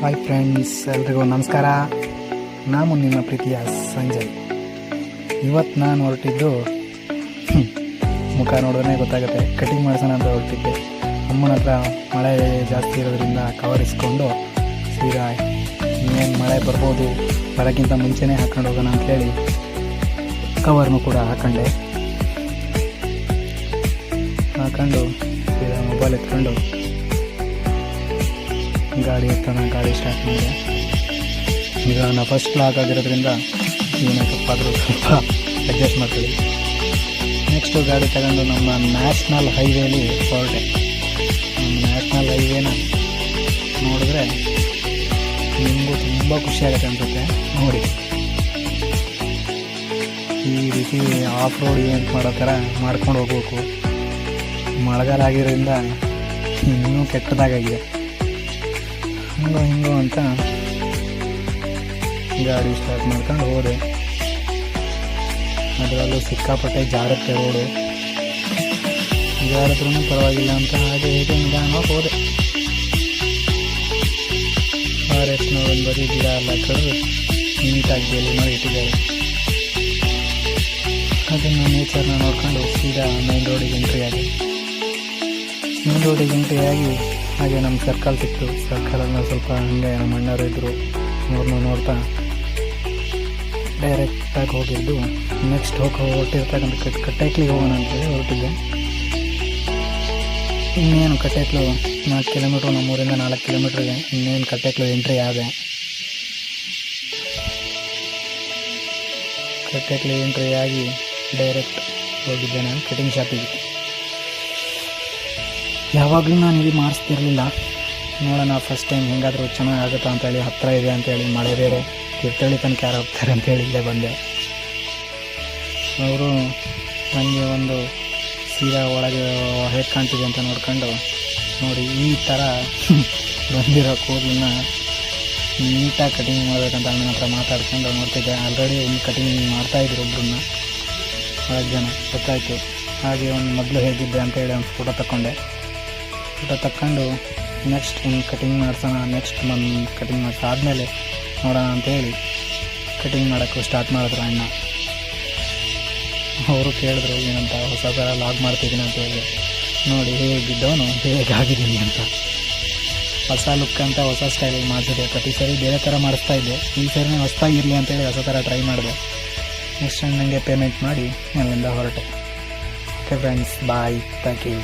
Hi friends ಎಲ್ರಿಗೂ ನಮಸ್ಕಾರ. ನಾನು ನಿಮ್ಮ ಪ್ರೀತಿಯ ಸಂಜಯ್. ಇವತ್ತು ನಾನು ಹೊರಟಿದ್ದು ಮುಖ ನೋಡಿದ್ರೆ ಗೊತ್ತಾಗುತ್ತೆ. ಕಟಿಂಗ್ ಮಾಡ್ಸೋಣ ಅಂತ ಹೊರಟಿದ್ದೆ. ಅಮ್ಮನ ಹತ್ರ ಮಳೆ ಜಾಸ್ತಿ ಇರೋದ್ರಿಂದ ಕವರ್ ಇಸ್ಕೊಂಡು ಸೀದಾ ಇನ್ನೇನು ಮಳೆ ಬರ್ಬೋದು, ಬರೋಕ್ಕಿಂತ ಮುಂಚೆನೇ ಹಾಕೊಂಡು ಹೋಗೋಣ ಅಂತೇಳಿ ಕವರ್ನು ಕೂಡ ಹಾಕೊಂಡೆ. ಹಾಕೊಂಡು ಸೀದಾ ಮೊಬೈಲ್ ಎತ್ಕೊಂಡು ಗಾಡಿ ಎತ್ತನ ಗಾಡಿ ಸ್ಟಾರ್ಟ್ ಮಾಡಿದೆ. ಈಗ ನಾನು ಫಸ್ಟ್ ಲಾಕ್ ಆಗಿರೋದ್ರಿಂದ ಇವನ್ನ ತಪ್ಪಾದರೂ ಸ್ವಲ್ಪ ಅಡ್ಜಸ್ಟ್ ಮಾಡ್ತೀವಿ ನೆಕ್ಸ್ಟು ಗಾಡಿ ತಗೊಂಡು ನಮ್ಮ ನ್ಯಾಷನಲ್ ಹೈವೇಲಿ ಹೊರಟೆ. ನಮ್ಮ ನ್ಯಾಷನಲ್ ಹೈವೇನ ನೋಡಿದ್ರೆ ನಿಮಗೂ ತುಂಬ ಖುಷಿಯಾಗುತ್ತೆ ಅನ್ಸುತ್ತೆ. ನೋಡಿ. ಈ ರೀತಿ ಆಫ್ ರೋಡ್ ಏನು ಮಾಡೋ ಥರ ಮಾಡ್ಕೊಂಡು ಹೋಗ್ಬೇಕು. ಮಳೆಗಾಲ ಆಗಿರೋದ್ರಿಂದ ಇನ್ನೂ ಕೆಟ್ಟದಾಗಿದೆ ಹಂಗೋ, ಹಿಂಗೋ ಅಂತ ಗಾಡಿ ಸ್ಟಾರ್ಟ್ ಮಾಡ್ಕೊಂಡು ಹೋದೆ. ಅದರಲ್ಲೂ ಸಿಕ್ಕಾಪಟ್ಟೆ ಜಾರುತ್ತೆ ರೋಡು ಜಾರದ್ರೂ ಪರವಾಗಿಲ್ಲ ಅಂತ ಹಾಗೆ ಹೇಗೆ ನಿಧಾನವಾಗಿ ಹೋದೆ. ಫಾರೆಸ್ಟ್ನ ಒಂದು ಬರೀ ಗಿಡ ಎಲ್ಲ ಕಡಿದು ನೀಟಾಗಿ ಬೇಲಿ ಮಾಡಿ ಇಟ್ಟಿದ್ದಾರೆ. ಅದನ್ನು ನೇಚರ್ನ ನೋಡ್ಕೊಂಡು ಸೀದಾ ಮೇನ್ ರೋಡಿಗೆ ಎಂಟ್ರಿ ಆಗಿ. ಮೇನ್ ರೋಡಿಗೆ ಎಂಟ್ರಿ ಆಗಿ ಹಾಗೆ ನಮ್ಮ ಸರ್ಕಲ್ ಸಿಕ್ತು. ಸರ್ಕಲನ್ನು ಸ್ವಲ್ಪ ಹಂಗೆ ನಮ್ಮ ಅಣ್ಣರು ಇದ್ದರು ಅವ್ರನ್ನ ನೋಡ್ತಾ ಡೈರೆಕ್ಟಾಗಿ ಹೋಗಿದ್ದು. ನೆಕ್ಸ್ಟ್ ಹೋಗಿ ಹೊರಟಿರ್ತಕ್ಕಂಥ ಕಟ್, ಕಟ್ಟೈಕ್ಲಿಗೆ ಹೋಗೋಣ ಅಂತೇಳಿ ಹೊರಟಿದ್ದೆ. ಇನ್ನೇನು ಕಟ್ಟೈಕ್ಲು ನಾಲ್ಕು ಕಿಲೋಮೀಟ್ರ್ ನಮ್ಮೂರಿಂದ ನಾಲ್ಕು ಕಿಲೋಮೀಟ್ರಿಗೆ ಇನ್ನೇನು ಕಟ್ಟೈಕ್ಲು ಎಂಟ್ರಿ ಆದೆ. ಕಟ್ಟೈಕ್ಲಿ ಎಂಟ್ರಿ ಆಗಿ ಡೈರೆಕ್ಟ್ ಹೋಗಿದ್ದೆ ನಾನು ಕಟಿಂಗ್ ಶಾಪಿಗೆ ಯಾವಾಗಲೂ ನಾನು ಇಲ್ಲಿ ಮಾಡಿಸ್ತಿರ್ಲಿಲ್ಲ. ನೋಡೋಣ ಫಸ್ಟ್ ಟೈಮ್ ಹೆಂಗಾದರೂ ಚೆನ್ನಾಗಿ ಆಗುತ್ತಾ ಅಂತೇಳಿ ಹತ್ತಿರ ಇದೆ ಅಂತೇಳಿ ಮಳೆ ಬೇರೆ, ತೀರ್ಥಹಳ್ಳಿ ತನಕ ಯಾರು ಹೋಗ್ತಾರೆ ಅಂತೇಳಿ ಇಲ್ಲೇ ಬಂದೆ. ಅವರು ನನಗೆ ಒಂದು ಸೀರಾ ಒಳಗೆ ಹೇಗೆ ಕಾಣ್ತಿದೆ ಅಂತ ನೋಡ್ಕೊಂಡು ನೋಡಿ, ಈ ಥರ ಬಂದಿರೋ ಕೂದಲನ್ನ ನೀಟಾಗಿ ಕಟಿಂಗ್ ಮಾಡಬೇಕಂತ ಅಣ್ಣನ ಹತ್ರ ಮಾತಾಡ್ಕೊಂಡು ನೋಡ್ತಿದ್ದೆ. ಆಲ್ರೆಡಿ ಒಂದು ಕಟಿಂಗ್ ಮಾಡ್ತಾಯಿದ್ರು ಒಬ್ಬರನ್ನ ನಾಲ್ಕು ಜನ, ಗೊತ್ತಾಯಿತು. ಹಾಗೆ ಒಂದು ಮೊದಲು ಹೇಗಿದ್ದೆ ಅಂತ ಹೇಳಿ ಒಂದು ಫೋಟೋ ತಗೊಂಡೆ ಫೋಟೋ ತಕ್ಕೊಂಡು ನೆಕ್ಸ್ಟ್ ಒಂದು ಕಟಿಂಗ್ ಮಾಡ್ಸೋಣ ನೆಕ್ಸ್ಟ್ ಒಂದು ಕಟಿಂಗ್ ಮಾಡಿಸಾದ್ಮೇಲೆ ನೋಡೋಣ ಅಂತೇಳಿ ಕಟಿಂಗ್ ಮಾಡೋಕ್ಕೂ ಸ್ಟಾರ್ಟ್ ಮಾಡಿದ್ರು ಅಣ್ಣ. ಅವರು ಕೇಳಿದ್ರು, ಏನಂತ ಹೊಸ ಥರ ಲಾಗ್ ಮಾಡ್ತಿದ್ದೀನಿ ಅಂತ ಹೇಳಿ. ನೋಡಿ ಹೇಗಿದ್ದವನು ಹೇಗಾಗಿದ್ದೀನಿ ಅಂತ. ಹೊಸ ಲುಕ್ ಅಂತ ಹೊಸ ಸ್ಟೈಲಿಗೆ ಮಾಡಿಸಿದೆ ಪ್ರತಿ ಸರಿ ಬೇರೆ ಥರ ಮಾಡಿಸ್ತಾ ಇದ್ದೆ. ಈ ಸರಿನೇ ಹೊಸದಾಗಿರಲಿ ಅಂತೇಳಿ ಹೊಸ ಥರ ಟ್ರೈ ಮಾಡಿದೆ. ನೆಕ್ಸ್ಟ್ ನನಗೆ ಪೇಮೆಂಟ್ ಮಾಡಿ ಅಲ್ಲಿಂದ ಹೊರಟೆ. Okay friends bye thank you